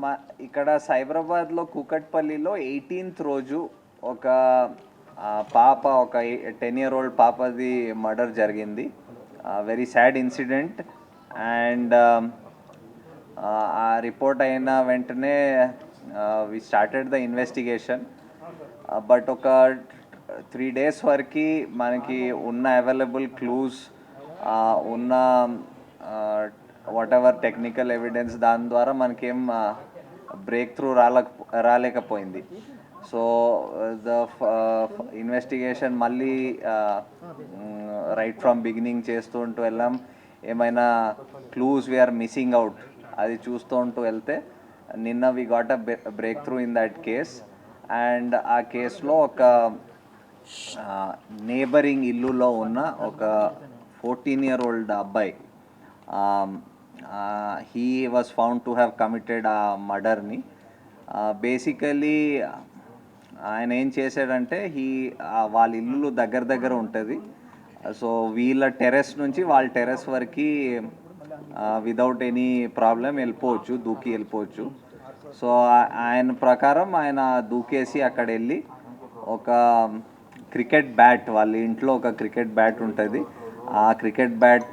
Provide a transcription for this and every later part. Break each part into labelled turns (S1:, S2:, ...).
S1: మా ఇక్కడ సైబరాబాద్లో కూకట్పల్లిలో ఎయిటీన్త్ రోజు ఒక పాప ఒక టెన్ ఇయర్ ఓల్డ్ పాపది మర్డర్ జరిగింది. వెరీ సాడ్ ఇన్సిడెంట్ అండ్ ఆ రిపోర్ట్ um, అయిన వెంటనే we started the investigation but ఒక త్రీ డేస్ వరకు మనకి ఉన్న అవైలబుల్ క్లూస్ ఉన్న వాట్ ఎవర్ టెక్నికల్ ఎవిడెన్స్ దాని ద్వారా మనకేం బ్రేక్ త్రూ రాలేక రాలేకపోయింది. సో ద ఇన్వెస్టిగేషన్ మళ్ళీ రైట్ ఫ్రమ్ బిగినింగ్ చేస్తూ ఉంటూ వెళ్ళాం. ఏమైనా క్లూస్ వీఆర్ మిస్సింగ్ అవుట్ అది చూస్తూ ఉంటూ వెళ్తే నిన్న we got a breakthrough in that case and ఆ కేసులో ఒక నేబరింగ్ ఇల్లులో ఉన్న ఒక ఫోర్టీన్ ఇయర్ ఓల్డ్ అబ్బాయి he was found to have committed ఆ మర్డర్ని బేసికలీ ఆయన ఏం చేశాడంటే హీ వాళ్ళ ఇల్లు దగ్గర దగ్గర ఉంటుంది. సో వీళ్ళ టెర్రస్ నుంచి వాళ్ళ టెర్రస్ వరకు విదౌట్ ఎనీ ప్రాబ్లం వెళ్ళిపోవచ్చు దూకి వెళ్ళిపోవచ్చు. సో ఆయన ప్రకారం ఆయన దూకేసి అక్కడ వెళ్ళి ఒక క్రికెట్ బ్యాట్ వాళ్ళ ఇంట్లో ఒక క్రికెట్ బ్యాట్ ఉంటుంది. ఆ క్రికెట్ బ్యాట్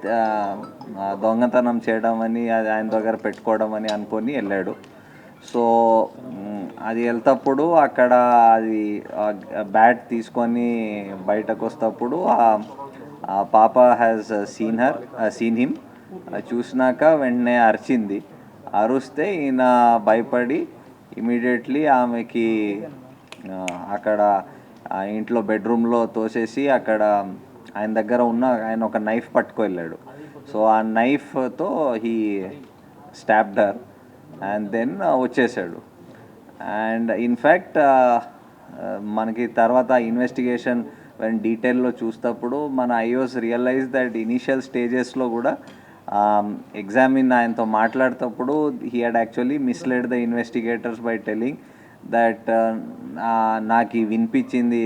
S1: దొంగతనం చేయడం అని అది ఆయన దగ్గర పెట్టుకోవడం అని అనుకొని వెళ్ళాడు. సో అది వెళ్తప్పుడు అక్కడ అది బ్యాట్ తీసుకొని బయటకు వస్తప్పుడు ఆ- పాప has seen her seen him చూసినాక వెంటనే అరిచింది. అరుస్తే ఈయన భయపడి ఇమీడియట్లీ ఆమెకి అక్కడ ఇంట్లో బెడ్రూమ్లో తోసేసి అక్కడ ఆయన దగ్గర ఉన్న ఆయన ఒక నైఫ్ పట్టుకు వెళ్ళాడు సో ఆ నైఫ్తో he stabbed her and then వచ్చేసాడు. అండ్ ఇన్ఫ్యాక్ట్ uh, uh, మనకి తర్వాత ఇన్వెస్టిగేషన్ వెన్ డీటెయిల్లో చూసినప్పుడు మన ఐఓస్ రియలైజ్ దట్ ఇనీషియల్ స్టేజెస్లో కూడా um, ఎగ్జామిన్ ఆయనతో మాట్లాడేటప్పుడు he had actually misled the investigators by telling that నాకు వినిపించింది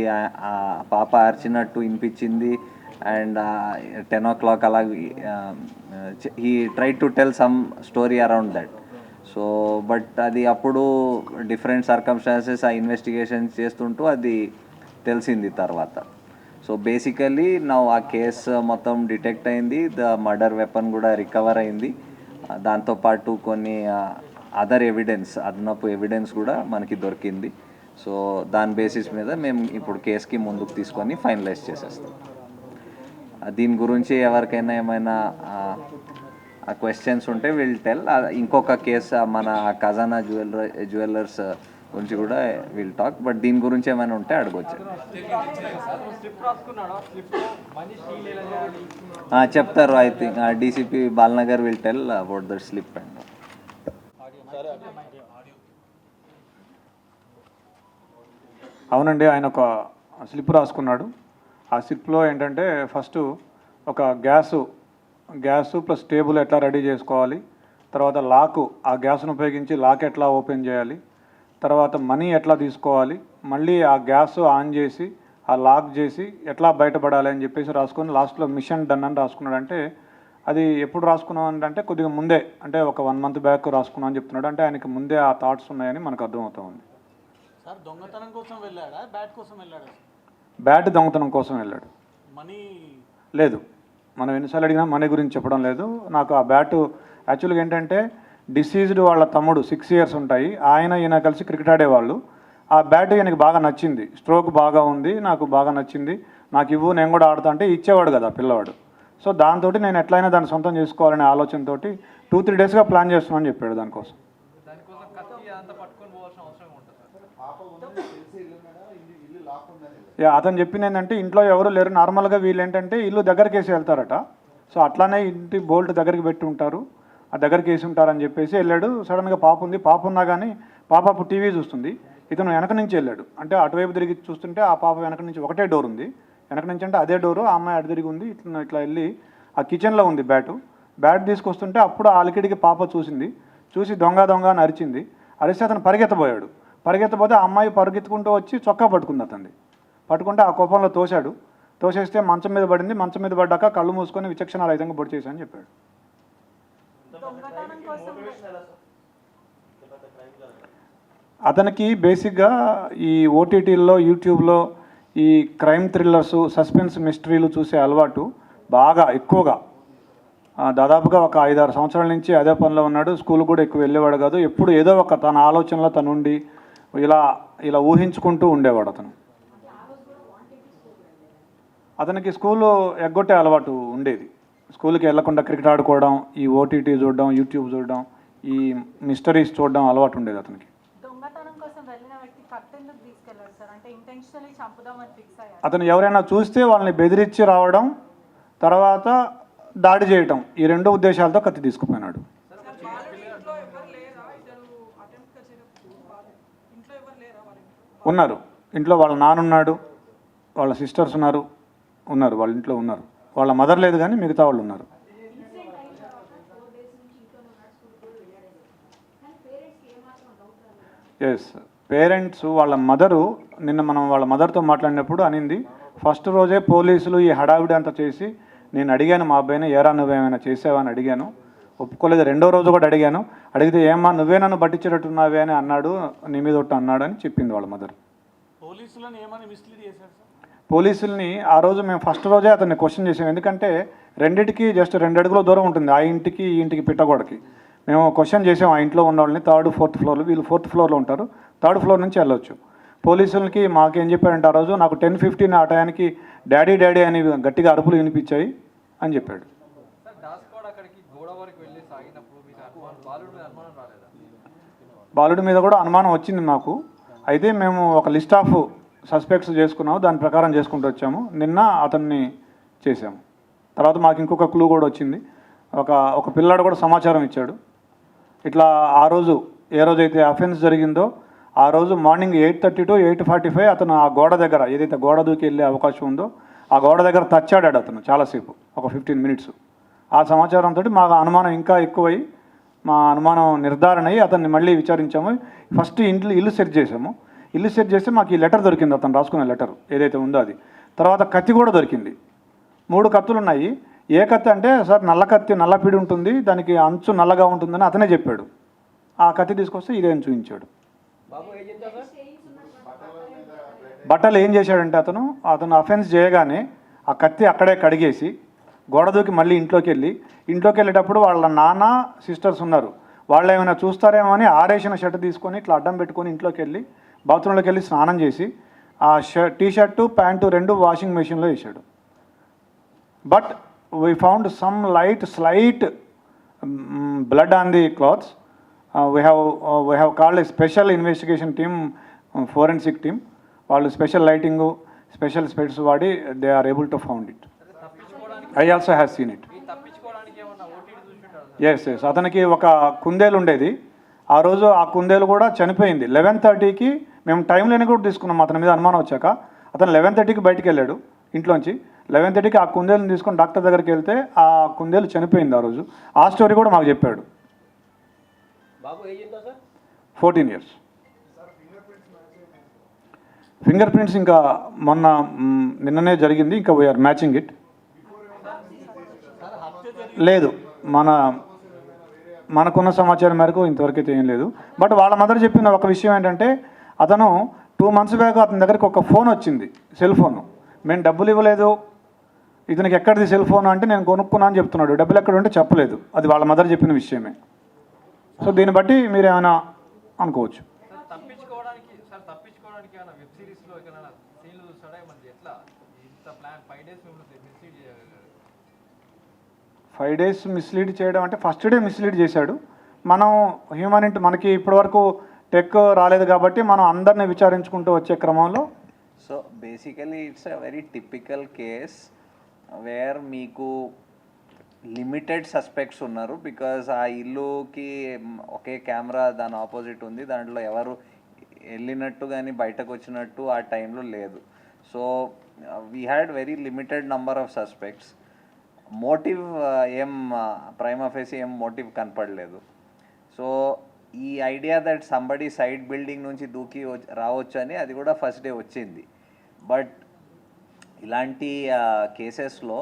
S1: పాప అరిచినట్టు వినిపించింది అండ్ టెన్ ఓ క్లాక్ అలా he try to tell some story around that so but అది అప్పుడు డిఫరెంట్ సర్కమ్స్టాన్సెస్ ఆ ఇన్వెస్టిగేషన్ చేస్తుంటూ అది తెలిసింది తర్వాత. సో బేసికలీ నా ఆ కేసు మొత్తం డిటెక్ట్ అయింది. ద మర్డర్ వెపన్ కూడా రికవర్ అయింది. దాంతోపాటు కొన్ని అదర్ ఎవిడెన్స్ అదనపు ఎవిడెన్స్ కూడా మనకి దొరికింది. సో దాని బేసిస్ మీద మేము ఇప్పుడు కేసుకి ముందుకు తీసుకొని ఫైనలైజ్ చేసేస్తాం. దీని గురించి ఎవరికైనా ఏమైనా ఆ క్వశ్చన్స్ ఉంటే విల్ టెల్ ఇంకొక కేసు మన ఖజానా జ్యువెలర్ జ్యువెలర్స్ గురించి కూడా విల్ టాక్ బట్ దీని గురించి ఏమైనా ఉంటే అడగొచ్చు. చెప్తారు I think DCP Balanagar will tell about the slip and
S2: అవునండి ఆయన ఒక స్లిప్ రాసుకున్నాడు. ఆ సిప్లో ఏంటంటే ఫస్ట్ ఒక గ్యాసు గ్యాసు ప్లస్ టేబుల్ ఎట్లా రెడీ చేసుకోవాలి తర్వాత లాకు ఆ గ్యాస్ను ఉపయోగించి లాక్ ఎట్లా ఓపెన్ చేయాలి తర్వాత మనీ ఎట్లా తీసుకోవాలి మళ్ళీ ఆ గ్యాస్ ఆన్ చేసి ఆ లాక్ చేసి ఎట్లా బయటపడాలి అని చెప్పేసి రాసుకొని లాస్ట్లో మిషన్ డన్ అని రాసుకున్నాడు. అంటే అది ఎప్పుడు రాసుకున్నాం అంటే కొద్దిగా ముందే అంటే ఒక వన్ మంత్ బ్యాక్ రాసుకున్నాం అని చెప్తున్నాడు. అంటే ఆయనకి ముందే ఆ థాట్స్ ఉన్నాయని మనకు అర్థమవుతా ఉంది.
S3: సార్ దొంగతనం కోసం వెళ్ళాడా? బ్యాట్ కోసం వెళ్ళాడా
S2: బ్యాట్ దొంగతనం కోసం వెళ్ళాడు.
S3: మనీ
S2: లేదు. మనం ఎన్నిసార్లు అడిగినా మనీ గురించి చెప్పడం లేదు. నాకు ఆ బ్యాట్ యాక్చువల్గా ఏంటంటే డిసీజ్డ్ వాళ్ళ తమ్ముడు సిక్స్ ఇయర్స్ ఉంటాయి. ఆయన ఈయన కలిసి క్రికెట్ ఆడేవాళ్ళు. ఆ బ్యాట్ ఈయనకి బాగా నచ్చింది. స్ట్రోక్ బాగా ఉంది. నాకు బాగా నచ్చింది. నాకు ఇవ్వు నేను కూడా ఆడతా అంటే ఇచ్చేవాడు కదా పిల్లవాడు. సో దాంతో నేను ఎట్లయినా దాన్ని సొంతం చేసుకోవాలనే ఆలోచనతో టూ త్రీ డేస్గా ప్లాన్ చేస్తున్నాను చెప్పాడు దానికోసం యా, అతను చెప్పింది ఏంటంటే ఇంట్లో ఎవరు లేరు. నార్మల్గా వీళ్ళు ఏంటంటే ఇల్లు దగ్గరికి వేసి వెళ్తారట. సో అట్లానే ఇంటి బోల్ట్ దగ్గరికి పెట్టి ఉంటారు. ఆ దగ్గరికి వేసి ఉంటారని చెప్పేసి వెళ్ళాడు. సడన్గా పాప ఉంది. పాప ఉన్నా కానీ పాప అప్పుడు టీవీ చూస్తుంది. ఇతను వెనక నుంచి వెళ్ళాడు. అంటే అటువైపు తిరిగి చూస్తుంటే ఆ పాప వెనక నుంచి ఒకటే డోర్ ఉంది. వెనక నుంచి అంటే అదే డోరు ఆ అమ్మాయి అటు తిరిగి ఉంది. ఇట్లా ఇట్లా వెళ్ళి ఆ కిచెన్లో ఉంది బ్యాటు. బ్యాట్ తీసుకొస్తుంటే అప్పుడు ఆ అలికిడికి పాప చూసింది. చూసి దొంగ దొంగ అని అరిచింది. అరిస్తే అతను పరిగెత్తబోయాడు. పరిగెత్తబోతే ఆ అమ్మాయి పరిగెత్తుకుంటూ వచ్చి చొక్కా పట్టుకుంది అతన్ని. పట్టుకుంటే ఆ కోపంలో తోశాడు. తోసేస్తే మంచం మీద పడింది. మంచం మీద పడ్డాక కళ్ళు మూసుకొని విచక్షణ రహితంగా పొడి చేశాను చెప్పాడు.
S4: దొంగతనం కోసం
S2: అతనికి బేసిక్గా ఈ ఓటీటీల్లో యూట్యూబ్లో ఈ క్రైమ్ థ్రిల్లర్స్ సస్పెన్స్ మిస్టరీలు చూసే అలవాటు బాగా ఎక్కువగా. దాదాపుగా ఒక ఐదారు సంవత్సరాల నుంచి అదే పనిలో ఉన్నాడు. స్కూల్ కూడా ఎక్కువ వెళ్ళేవాడు కాదు. ఎప్పుడు ఏదో ఒక తన ఆలోచనలో తను ఉండి ఇలా ఇలా ఊహించుకుంటూ ఉండేవాడు అతను. అతనికి స్కూలు ఎగ్గొట్టే అలవాటు ఉండేది. స్కూల్కి వెళ్ళకుండా క్రికెట్ ఆడుకోవడం ఈ ఓటీటీ చూడడం యూట్యూబ్ చూడడం ఈ మిస్టరీస్ చూడడం అలవాటు ఉండేది అతనికి. అతను ఎవరైనా చూస్తే వాళ్ళని బెదిరించి రావడం తర్వాత దాడి చేయటం ఈ రెండు ఉద్దేశాలతో కత్తి తీసుకుపోయినాడు. ఉన్నారు. ఇంట్లో వాళ్ళ నాన్న ఉన్నాడు వాళ్ళ సిస్టర్స్ ఉన్నారు. ఉన్నారు వాళ్ళ ఇంట్లో ఉన్నారు. వాళ్ళ మదర్ లేదు కానీ మిగతా వాళ్ళు ఉన్నారు. ఎస్ పేరెంట్స్ వాళ్ళ మదరు నిన్న మనం వాళ్ళ మదర్తో మాట్లాడినప్పుడు అనింది ఫస్ట్ రోజే పోలీసులు ఈ హడావిడి అంతా చేసి నేను అడిగాను మా అబ్బాయిని ఏరా నువ్వేమైనా చేసావా? అని అడిగాను. ఒప్పుకోలేదు రెండో రోజు కూడా అడిగాను. అడిగితే ఏమా నువ్వే నన్ను పట్టించేటట్టున్నావే అని అన్నాడు నీ మీద ఒకటి అన్నాడు అని చెప్పింది వాళ్ళ మదర్.
S3: పోలీసులను ఏమని మిస్లీడ్ చేశారు
S2: పోలీసుల్ని ఆ రోజు మేము ఫస్ట్ రోజే అతన్ని క్వశ్చన్ చేసాం ఎందుకంటే రెండిటికి జస్ట్ రెండు అడుగుల దూరం ఉంటుంది. ఆ ఇంటికి ఈ ఇంటికి పిట్టగోడకి. మేము క్వశ్చన్ చేసాం ఆ ఇంట్లో ఉన్న వాళ్ళని. థర్డ్ ఫోర్త్ ఫ్లోర్లో వీళ్ళు ఫోర్త్ ఫ్లోర్లో ఉంటారు. థర్డ్ ఫ్లోర్ నుంచి వెళ్ళొచ్చు. పోలీసులకి మాకేం చెప్పారంటే ఆ రోజు నాకు టెన్ ఫిఫ్టీన్ ఆ టయానికి డాడీ డాడీ అని గట్టిగా అరుపులు వినిపించాయి అని చెప్పాడు.
S5: బాలుడి మీద
S2: కూడా అనుమానం వచ్చింది మాకు. అయితే మేము ఒక లిస్ట్ ఆఫ్ సస్పెక్ట్స్ చేసుకున్నాము దాని ప్రకారం చేసుకుంటూ వచ్చాము. నిన్న అతన్ని చేసాము తర్వాత మాకు ఇంకొక క్లూ కూడా వచ్చింది. ఒక ఒక పిల్లాడు కూడా సమాచారం ఇచ్చాడు. ఇట్లా ఆ రోజు ఏ రోజైతే అఫెన్స్ జరిగిందో ఆ రోజు morning eight thirty to eight forty five అతను ఆ గోడ దగ్గర ఏదైతే గోడ దూకి వెళ్ళే అవకాశం ఉందో ఆ గోడ దగ్గర తచ్చాడాడు అతను చాలాసేపు ఒక ఫిఫ్టీన్ మినిట్స్ ఆ సమాచారంతో మా అనుమానం ఇంకా ఎక్కువై మా అనుమానం నిర్ధారణ అయ్యి అతన్ని మళ్ళీ విచారించాము. ఫస్ట్ ఇంట్లో ఇల్లు సెర్చ్ చేసాము ఇల్లు సెర్చ్ చేస్తే మాకు ఈ లెటర్ దొరికింది అతను రాసుకున్న లెటర్ ఏదైతే ఉందో అది. తర్వాత కత్తి కూడా దొరికింది. మూడు కత్తులు ఉన్నాయి. ఏ కత్తి అంటే సార్ నల్ల కత్తి నల్ల పిడి ఉంటుంది దానికి అంచు నల్లగా ఉంటుందని అతనే చెప్పాడు. ఆ కత్తి తీసుకొస్తే ఇదే అని చూపించాడు. బట్టలు ఏం చేశాడంటే అతను అతను అఫెన్స్ చేయగానే ఆ కత్తి అక్కడే కడిగేసి గోడ దూకి మళ్ళీ ఇంట్లోకి వెళ్ళి ఇంట్లోకి వెళ్ళేటప్పుడు వాళ్ళ నాన్న సిస్టర్స్ ఉన్నారు. వాళ్ళు ఏమైనా చూస్తారేమో అని ఆరేసిన షర్ట్ తీసుకొని ఇట్లా అడ్డం పెట్టుకొని ఇంట్లోకి వెళ్ళి బాత్రూంలోకి వెళ్ళి స్నానం చేసి ఆ షర్ట్ టీ షర్టు ప్యాంటు రెండు వాషింగ్ మెషిన్లో వేసాడు but we found some light slight blood on the clothes we have we have called special investigation team forensic team వాళ్ళు స్పెషల్ లైటింగ్ స్పెషల్ స్పెట్స్ వాడి they are able to found it I also have seen it yes yes అతనికి ఒక కుందేలు ఉండేది. ఆ రోజు ఆ కుందేలు కూడా చనిపోయింది. లెవెన్ థర్టీకి మేము టైం లేని కూడా తీసుకున్నాం. అతని మీద అనుమానం వచ్చాక అతను లెవెన్ థర్టీకి బయటికి వెళ్ళాడు ఇంట్లోంచి. లెవెన్ థర్టీకి ఆ కుందేలుని తీసుకొని డాక్టర్ దగ్గరికి వెళ్తే ఆ కుందేలు చనిపోయింది ఆ రోజు. ఆ స్టోరీ కూడా మాకు చెప్పాడు. ఫోర్టీన్ ఇయర్స్ ఫింగర్ ప్రింట్స్ ఇంకా మొన్న నిన్ననే జరిగింది. ఇంకా వీఆర్ మ్యాచింగ్ ఇట్ లేదు మన మనకున్న సమాచారం మేరకు ఇంతవరకు అయితే ఏం లేదు. బట్ వాళ్ళ మదర్ చెప్పిన ఒక విషయం ఏంటంటే అతను టూ మంత్స్ బ్యాక్ అతని దగ్గరికి ఒక ఫోన్ వచ్చింది సెల్ ఫోన్. మేము డబ్బులు ఇవ్వలేదు. ఇతనికి ఎక్కడిది సెల్ ఫోన్ అంటే నేను కొనుక్కున్నా అని చెప్తున్నాడు. డబ్బులు ఎక్కడ ఉంటే చెప్పలేదు. అది వాళ్ళ మదర్ చెప్పిన విషయమే. సో దీన్ని బట్టి మీరు ఏమైనా అనుకోవచ్చు
S5: సార్ తప్పించుకోవడానికి సార్ తప్పించుకోవడానికి ఏమైనా వెబ్ సిరీస్లో ఎక్కడైనా సీన్లు చూస్తాడా మనకి ఎట్లా ఇంత ప్లాన్ ఫైవ్ డేస్ మిమ్మల్ని మిస్లీడ్ చేయగలరు
S2: ఫైవ్ డేస్ మిస్లీడ్ చేయడం అంటే ఫస్ట్ డే మిస్లీడ్ చేశాడు. మనం హ్యూమన్ మనకి ఇప్పటివరకు టెక్ రాలేదు కాబట్టి మనం అందరిని విచారించుకుంటూ వచ్చే క్రమంలో
S1: so basically it's a very typical case where మీకు లిమిటెడ్ సస్పెక్ట్స్ ఉన్నారు బికాజ్ ఆ ఇల్లుకి ఒకే కెమెరా దాని ఆపోజిట్ ఉంది. దాంట్లో ఎవరు వెళ్ళినట్టు కానీ బయటకు వచ్చినట్టు ఆ టైంలో లేదు. So we had very limited number of suspects motive ఏం ప్రైమ్ ఆఫీస్ ఏం మోటివ్ కనపడలేదు. సో ఈ idea that somebody side building నుంచి దూకి రావచ్చు అని అది కూడా ఫస్ట్ డే వచ్చింది. బట్ ఇలాంటి కేసెస్లో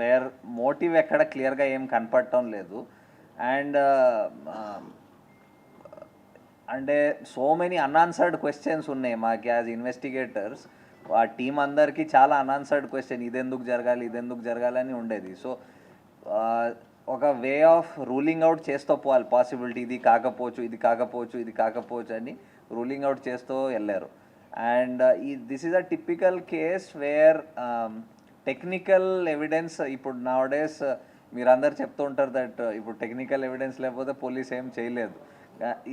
S1: వేర్ మోటివ్ ఎక్కడ క్లియర్గా ఏం కనపడటం లేదు. అండ్ అంటే సో మెనీ అన్ఆన్సర్డ్ క్వశ్చన్స్ ఉన్నాయి మాకు యాజ్ ఇన్వెస్టిగేటర్స్. ఆ టీం అందరికీ చాలా అన్ఆన్సర్డ్ క్వశ్చన్ ఇదెందుకు జరగాలి ఇదెందుకు జరగాలి అని ఉండేది. సో ఒక వే ఆఫ్ రూలింగ్ అవుట్ చేస్తూ పోవాలి. పాసిబిలిటీ ఇది కాకపోవచ్చు ఇది కాకపోవచ్చు ఇది కాకపోవచ్చు అని రూలింగ్ అవుట్ చేస్తూ వెళ్ళారు. అండ్ uh, ఈ this is a typical case where technical evidence ఇప్పుడు నా డేస్ మీరందరు చెప్తూ ఉంటారు దట్ uh, ఇప్పుడు టెక్నికల్ ఎవిడెన్స్ లేకపోతే పోలీస్ ఏం చేయలేదు.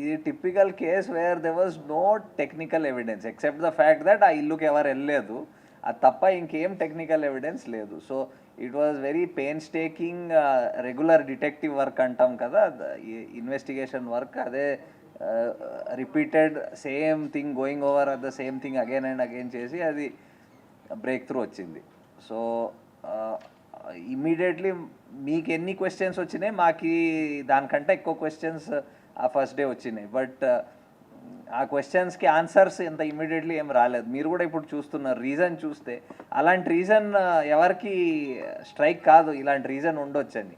S1: ఇది typical case where there was no technical evidence except the fact that ఆ ఇల్లుకి ఎవరు వెళ్ళలేదు. అది తప్ప ఇంకేం టెక్నికల్ ఎవిడెన్స్ లేదు. So it was very painstaking regular detective work అంటాం కదా. ఇన్వెస్టిగేషన్ వర్క్ అదే repeated same thing going over at the same thing again and again చేసి అది బ్రేక్ త్రూ వచ్చింది సో ఇమీడియట్లీ uh, మీకు ఎన్ని క్వశ్చన్స్ వచ్చినాయి? మాకు దానికంటే ఎక్కువ క్వశ్చన్స్ ఆ ఫస్ట్ డే వచ్చినాయి. బట్ uh, ఆ క్వశ్చన్స్కి ఆన్సర్స్ ఇంత ఇమ్మీడియట్లీ ఏం రాలేదు. మీరు కూడా ఇప్పుడు చూస్తున్నారు రీజన్ చూస్తే. అలాంటి రీజన్ ఎవరికి స్ట్రైక్ కాదు. ఇలాంటి రీజన్ ఉండొచ్చని.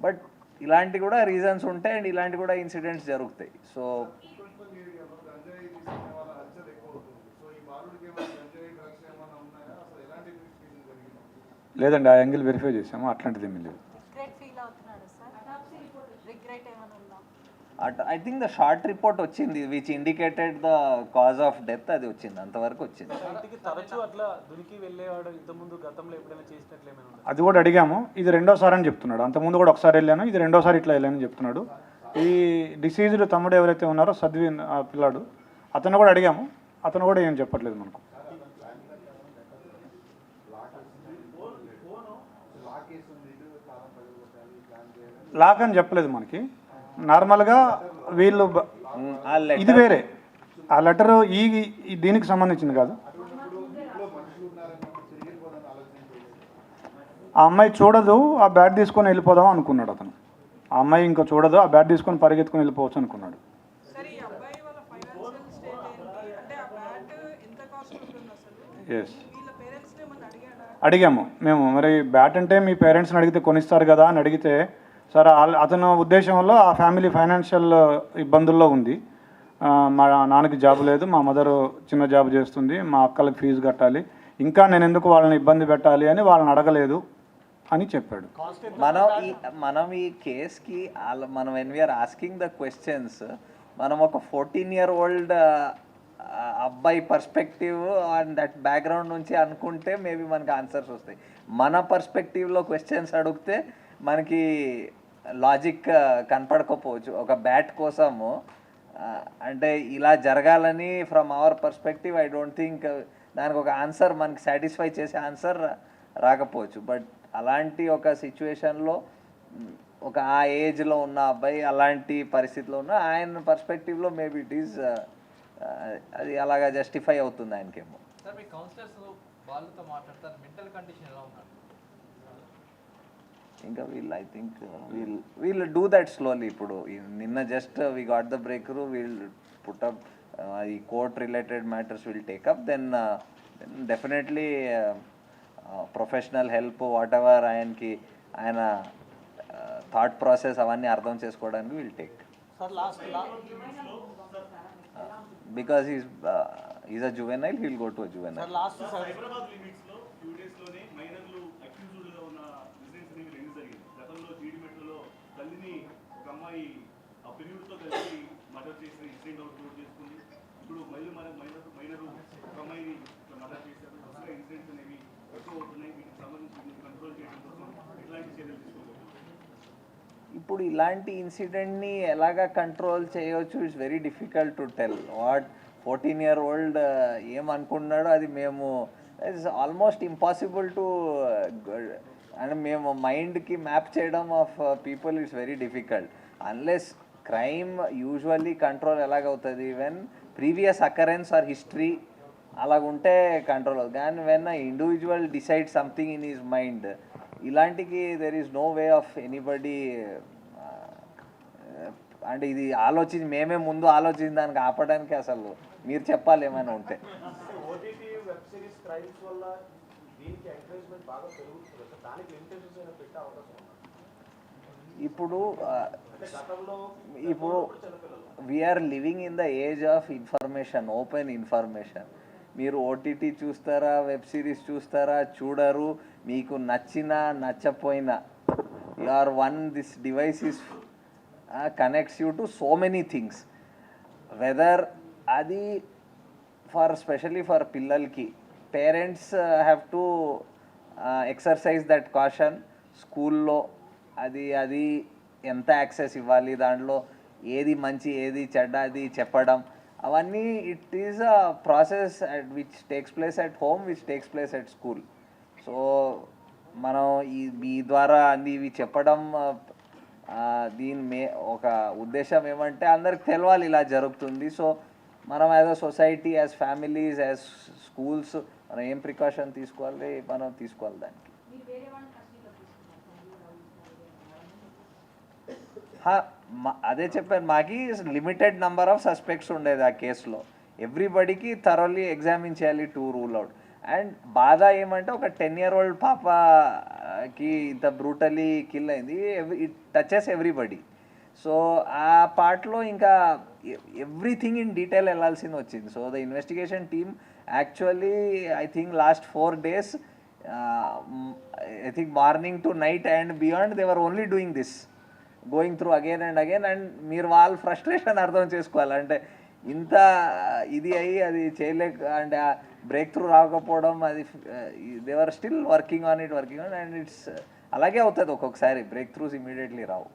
S1: బట్ ఇలాంటి కూడా రీజన్స్ ఉంటాయి అండ్ ఇలాంటి కూడా ఇన్సిడెంట్స్ జరుగుతాయి. సో
S2: లేదండి ఆ యాంగిల్ వెరిఫై చేసాము అట్లాంటిది ఏమీ లేదు
S4: రిగ్రెట్ ఫీల్ అవుతున్నాడు సార్ రిగ్రెట్ ఏమైనా ఉందా
S1: I think the short report వచ్చింది which indicated the cause of death అది వచ్చింది అంతవరకు వచ్చింది.
S3: ఇంటికి తరచూ అట్లా దునికి వెళ్ళేవాడు ఇంతకుముందు గతంలో ఎప్పుడైనా చేసినట్లు ఏమైనా ఉందా?
S2: అది కూడా అడిగాము. ఇది రెండోసారి అని చెప్తున్నాడు. అంతకుముందు కూడా ఒకసారి వెళ్ళాను. ఇది రెండోసారి ఇట్లా వెళ్ళానని చెప్తున్నాడు. ఈ డిసీజ్డ్ తమ్ముడు ఎవరైతే ఉన్నారో సద్విన్ ఆ పిల్లాడు అతను కూడా అడిగాము. అతను కూడా ఏం చెప్పట్లేదు మనకు. లాక్ అని చెప్పలేదు మనకి. నార్మల్గా వీళ్ళు ఇది వేరే. ఆ లెటర్ ఈ దీనికి సంబంధించింది కాదు. ఆ అమ్మాయి చూడదు ఆ బ్యాట్ తీసుకొని వెళ్ళిపోదాం అనుకున్నాడు అతను. ఆ అమ్మాయి ఇంకా చూడదు ఆ బ్యాట్ తీసుకొని పరిగెత్తుకొని వెళ్ళిపోవచ్చు అనుకున్నాడు.
S6: సరే ఈ అబ్బాయి వాళ్ళ ఫైనాన్షియల్ స్టేట్ ఏంటి? అంటే ఆ బ్యాట్ ఎంత కాస్ట్ ఉంటుంది అసలు?
S2: ఎస్ అడిగాము. మేము మరి బ్యాట్ అంటే మీ పేరెంట్స్ని అడిగితే కొనిస్తారు కదా అని అడిగితే సార్ అతను ఉద్దేశంలో ఆ ఫ్యామిలీ ఫైనాన్షియల్ ఇబ్బందుల్లో ఉంది. మా నాన్నకి జాబ్ లేదు మా మదర్ చిన్న జాబ్ చేస్తుంది మా అక్కలకి ఫీజు కట్టాలి. ఇంకా నేను ఎందుకు వాళ్ళని ఇబ్బంది పెట్టాలి అని వాళ్ళని అడగలేదు అని చెప్పాడు.
S1: మనం ఈ మనం ఈ కేస్కి వాళ్ళ మనం when we are asking the questions మనం ఒక ఫోర్టీన్ ఇయర్ ఓల్డ్ అబ్బాయి పర్స్పెక్టివ్ అండ్ దట్ బ్యాక్గ్రౌండ్ నుంచి అనుకుంటే మేబీ మనకి ఆన్సర్స్ వస్తాయి. మన పర్స్పెక్టివ్లో క్వశ్చన్స్ అడిగితే మనకి లాజిక్ కనపడకపోవచ్చు. ఒక బ్యాట్ కోసము అంటే ఇలా జరగాలని from our perspective I don't think దానికి ఒక ఆన్సర్ మనకి సాటిస్ఫై చేసే ఆన్సర్ రాకపోవచ్చు. బట్ అలాంటి ఒక సిచ్యువేషన్లో ఒక ఆ ఏజ్లో ఉన్న అబ్బాయి అలాంటి పరిస్థితిలో ఉన్న ఆయన పర్స్పెక్టివ్లో మేబీ ఇట్ ఈస్ అది అలాగా జస్టిఫై అవుతుంది ఆయనకేమో.
S5: సార్ మీ కౌన్సిలర్స్ వాళ్ళతో మాట్లాడతారు. మెంటల్ కండిషన్ ఎలా ఉన్నారు?
S1: ఇంకా వీళ్ళు I think we'll we'll do that slowly ఇప్పుడు నిన్న just we got the break we'll put up ఈ court related matters will take up then definitely professional help whatever ఆయనకి ఆయన థాట్ ప్రాసెస్ అవన్నీ అర్థం చేసుకోవడానికి will take
S3: sir last
S1: because is is a juvenile will go to a juvenile
S7: జరిగింది గతంలో జీడిమెట్లలో తల్లిని ఒక అమ్మాయి ఆ పిల్లలతో కలిసి మర్డర్ చేసిన ఇన్సిడెంట్ ఒకటి చోటు చేసుకుంది. ఇప్పుడు మళ్ళీ మన మైనర్ మైనరు ఒక అమ్మాయిని మర్డర్ చేశారు. అసలు ఇన్సిడెంట్స్ అనేవి ఎక్కువ అవుతున్నాయి. వీటికి సంబంధించి కంట్రోల్ చేయడం కోసం ఎట్లాంటి చర్యలు తీసుకోవాలి
S1: ఇప్పుడు ఇలాంటి ఇన్సిడెంట్ని ఎలాగ కంట్రోల్ చేయవచ్చు it's very difficult to tell. What fourteen year old ఏమనుకున్నాడో అది మేము it's almost impossible to and మేము మైండ్కి మ్యాప్ చేయడం of uh, people it's very difficult. Unless crime usually control ఎలాగవుతుంది? When previous occurrence or history అలాగుంటే control అవుతుంది కానీ when individual decide something in his mind ఇలాంటికి there is no way of anybody అంటే ఇది ఆలోచించి మేమే ముందు ఆలోచించి దానికి ఆపడానికి అసలు మీరు చెప్పాలి ఏమైనా ఉంటే. ఇప్పుడు ఇప్పుడు we are living in the age of information open information మీరు ఓటీటీ చూస్తారా వెబ్ సిరీస్ చూస్తారా చూడరు. మీకు నచ్చినా నచ్చపోయినా you are one this device is connects you to so many things whether అది ఫర్ స్పెషలీ ఫర్ పిల్లలకి parents have to exercise that caution స్కూల్లో అది అది ఎంత యాక్సెస్ ఇవ్వాలి దాంట్లో ఏది మంచి ఏది చెడ్డ అది చెప్పడం అవన్నీ it is a process at which takes place at home which takes place at school so మనం ఈ మీ ద్వారా అది ఇవి చెప్పడం దీని మే ఒక ఉద్దేశం ఏమంటే అందరికి తెలవాలి ఇలా జరుగుతుంది. సో మనం as a society as families as schools మనం ఏం ప్రికాషన్ తీసుకోవాలి? మనం తీసుకోవాలి దానికి. అదే చెప్పాను మాకి లిమిటెడ్ నెంబర్ ఆఫ్ సస్పెక్ట్స్ ఉండేది ఆ కేసులో. ఎవ్రీబడికి థరోలీ ఎగ్జామిన్ చేయాలి టు రూల్ అవుట్ అండ్ బాధ ఏమంటే ఒక టెన్ ఇయర్ ఓల్డ్ పాపకి ఇంత బ్రూటలీ కిల్ అయింది. ఇట్ టచెస్ ఎవ్రీబడి సో ఆ పార్ట్లో ఇంకా ఎవ్రీథింగ్ ఇన్ డీటెయిల్ వెళ్ళాల్సింది వచ్చింది. So the investigation team actually I think last four days I think morning to night and beyond they were only doing this. Going through again and again and మీరు వాళ్ళ frustration అర్థం చేసుకోవాలి. అంటే ఇంత ఇది అయ్యి అది చేయలేక అండ్ బ్రేక్ త్రూ రాకపోవడం అది they were still working on it working on and it's అలాగే అవుతుంది ఒక్కొక్కసారి. Breakthroughs immediately Rao.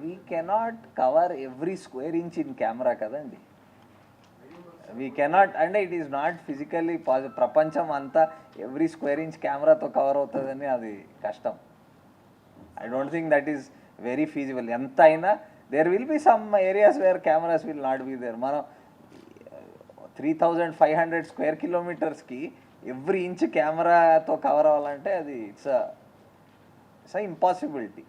S1: We cannot cover every square inch in camera కదండి? వీ కెనాట్ అంటే ఇట్ ఈస్ నాట్ ఫిజికల్లీ ప్రపంచం అంతా every square inch కెమెరాతో cover అవుతుందని అది కష్టం. I don't think that is very feasible ఎంత అయినా there will be some areas where cameras will not be there మనం three thousand five hundred square కిలోమీటర్స్కి every inch కెమెరాతో కవర్ అవ్వాలంటే అది it's it's a impossibility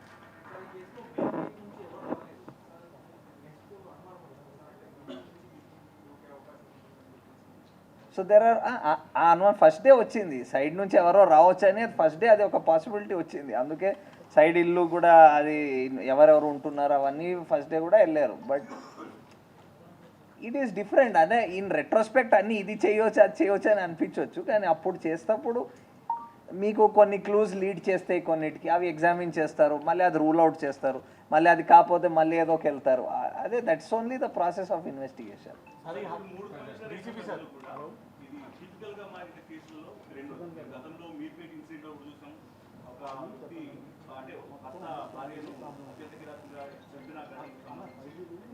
S1: so there are ఆ అనుమానం first day వచ్చింది. Side నుంచి ఎవరో రావచ్చు అని ఫస్ట్ డే అది ఒక పాసిబిలిటీ వచ్చింది. అందుకే సైడ్ ఇల్లు కూడా అది ఎవరెవరు ఉంటున్నారు అవన్నీ ఫస్ట్ డే కూడా వెళ్ళారు. బట్ ఇట్ ఈస్ డిఫరెంట్ అదే ఇన్ రెట్రోస్పెక్ట్ అన్ని ఇది చేయవచ్చు అది చేయవచ్చు అని అనిపించవచ్చు కానీ అప్పుడు చేసేటప్పుడు మీకు కొన్ని క్లూస్ లీడ్ చేస్తాయి కొన్నిటికి. అవి ఎగ్జామిన్ చేస్తారు. మళ్ళీ అది రూల్ అవుట్ చేస్తారు. మళ్ళీ అది కాకపోతే మళ్ళీ ఏదోకి వెళ్తారు. అదే that's only the process of investigation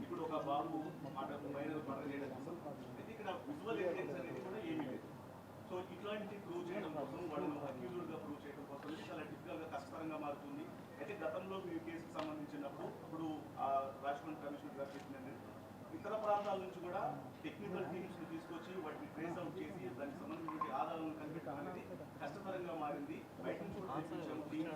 S7: ఇప్పుడు ఒక బాబు సో ఇట్లాంటి ప్రూవ్ చేయడం కోసం వాళ్ళను అక్యూజ్డ్గా ప్రూవ్ చేయడం కోసం ఇది చాలా టిపికల్గా కష్టతరంగా మారుతుంది అయితే గతంలో మీ కేసుకు సంబంధించినప్పుడు ఇప్పుడు ఆ రాజమండ్రి కమిషనర్ గారు చెప్పింది ఇతర ప్రాంతాల నుంచి కూడా టెక్నికల్ టీమ్స్ని తీసుకొచ్చి వాటిని ట్రేస్ అవుట్ చేసి దానికి సంబంధించిన ఆధారాలను కనిపెట్టడం అనేది కష్టతరంగా మారింది. బయట నుంచి కూడా టీమ్స్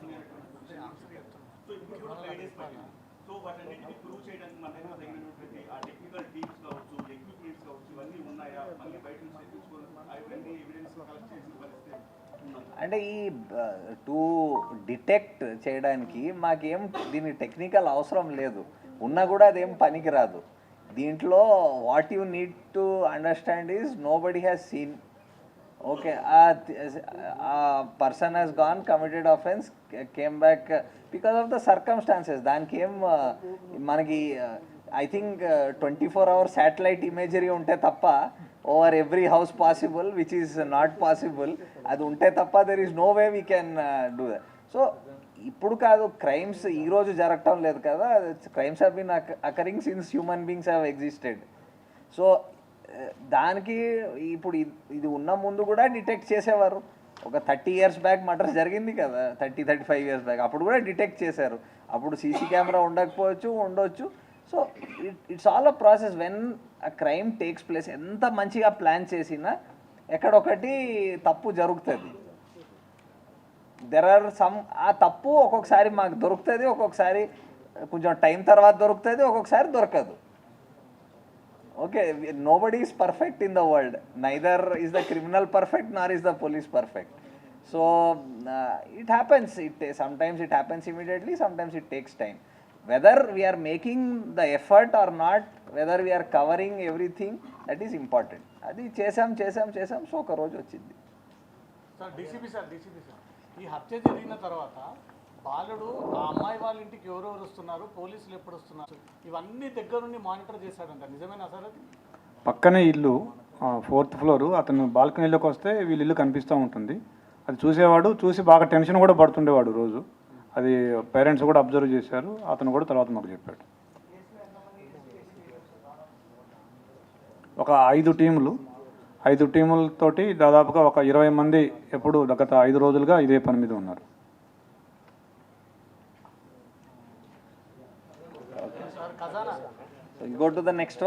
S7: సో ఇప్పుడు కూడా ఫైవ్ డేస్ పట్టింది. సో వాటన్నిటిని ప్రూవ్ చేయడానికి మన దగ్గర తగినటువంటి ఆ టెక్నికల్ టీమ్స్ కావచ్చు ఎక్విప్మెంట్స్ కావచ్చు ఇవన్నీ ఉన్నాయా? మళ్ళీ బయట నుంచి తెప్పించుకోవాలి అవన్నీ ఎవిడెన్స్ కలెక్ట్ చేసి
S1: అంటే ఈ టు డిటెక్ట్ చేయడానికి మాకేం దీని టెక్నికల్ అవసరం లేదు. ఉన్నా కూడా అదేం పనికిరాదు దీంట్లో what you need to understand is nobody has seen okay a person has gone committed offence came back because of the circumstances దానికి ఏం మనకి I think twenty four hour satellite imagery ఉంటే తప్ప over every house possible which is not possible అది ఉంటే తప్ప there is no way we can do that so ఇప్పుడు కాదు క్రైమ్స్ ఈ రోజు జరగటం లేదు కదా crimes have been occurring since human beings have existed so దానికి ఇప్పుడు ఇది ఉన్న ముందు కూడా డిటెక్ట్ చేసేవారు. ఒక థర్టీ ఇయర్స్ బ్యాక్ మర్డర్ జరిగింది కదా thirty thirty five years back అప్పుడు కూడా డిటెక్ట్ చేశారు. అప్పుడు సీసీ కెమెరా ఉండకపోవచ్చు ఉండొచ్చు. So it it's all a process when a crime takes place ఎంత మంచిగా ప్లాన్ చేసినా ఎక్కడొకటి తప్పు జరుగుతుంది. దెర్ ఆర్ సమ్ ఆ తప్పు ఒక్కొక్కసారి మాకు దొరుకుతుంది ఒక్కొక్కసారి కొంచెం టైం తర్వాత దొరుకుతుంది ఒక్కొక్కసారి దొరకదు. Okay nobody is perfect in the world neither is the criminal perfect nor is the police perfect so it happens it sometimes it happens immediately sometimes it takes time whether we are making the effort or not whether we are covering everything that is important అది చేసాం చేసాం చేసాం so ఒక రోజు వచ్చింది.
S8: Sir DCP sir DCP sir. ఈ హత్య జరిగిన తర్వాత బాలుడు ఆ అమ్మాయి వాళ్ళ ఇంటికి ఎవరెవరు వస్తున్నారు పోలీసులు ఎప్పుడు వస్తున్నారు ఇవన్నీ దగ్గరుండి మానిటర్ చేశాడంట నిజమేనా సార్ అది?
S2: పక్కనే ఇల్లు ఫోర్త్ ఫ్లోర్ అతను బాల్కనీలోకి వస్తే వీళ్ళ ఇల్లు కనిపిస్తూ ఉంటుంది. అది చూసేవాడు చూసి బాగా టెన్షన్ కూడా పడుతుండేవాడు రోజు. అది పేరెంట్స్ కూడా అబ్జర్వ్ చేశారు. అతను కూడా తర్వాత మాకు చెప్పాడు. ఒక ఐదు టీములు ఐదు టీములతోటి దాదాపుగా ఒక ఇరవై మంది ఎప్పుడు గత ఐదు రోజులుగా ఇదే పని మీద ఉన్నారు.
S1: Go to the next one.